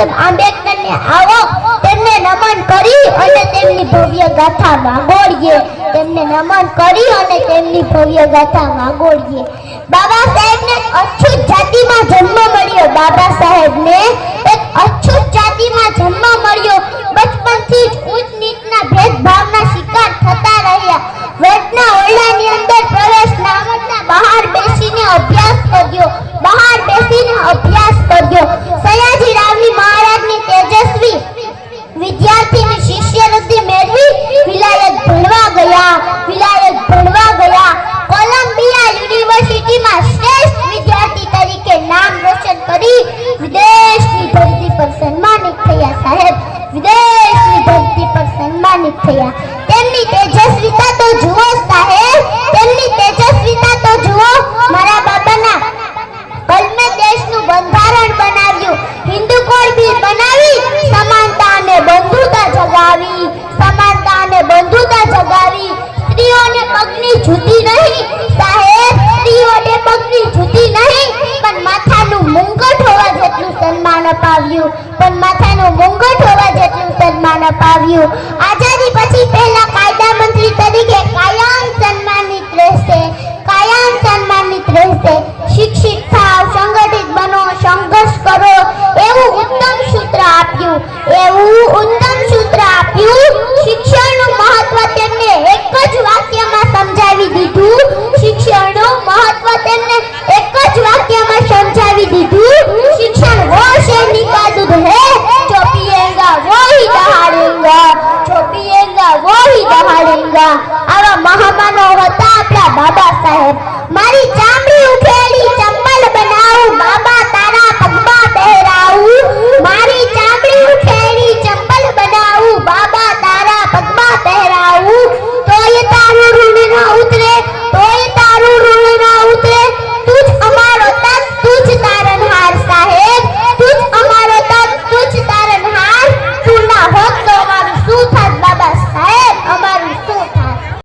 બાબાસાહેબ આંબેડકરને આવો, તેમને નમન કરી અને તેમની ભવ્ય ગાથા વાગોળીએ. તેમને નમન કરી અને તેમની ભવ્ય ગાથા વાગોળીએ. બાબા સાહેબને અછૂત જાતિમાં જન્મ મળ્યો. બાબા સાહેબને કબડ્ડીમાં શ્રેષ્ઠ વિદ્યાર્થી તરીકે નામ રોશન કરી વિદેશની ધરતી પર સન્માનિત થયા સાહેબ. વિદેશની ધરતી પર સન્માનિત થયા. આવ્યું. પણ માથાનો મુંગટ હોવા જેટલું સન્માન અપાવ્યું. આઝાદી પછી પહેલા કાયદા મંત્રી તરીકે કાયમ સન્માનિત રહેશે. કાયમ સન્માનિત રહેશે.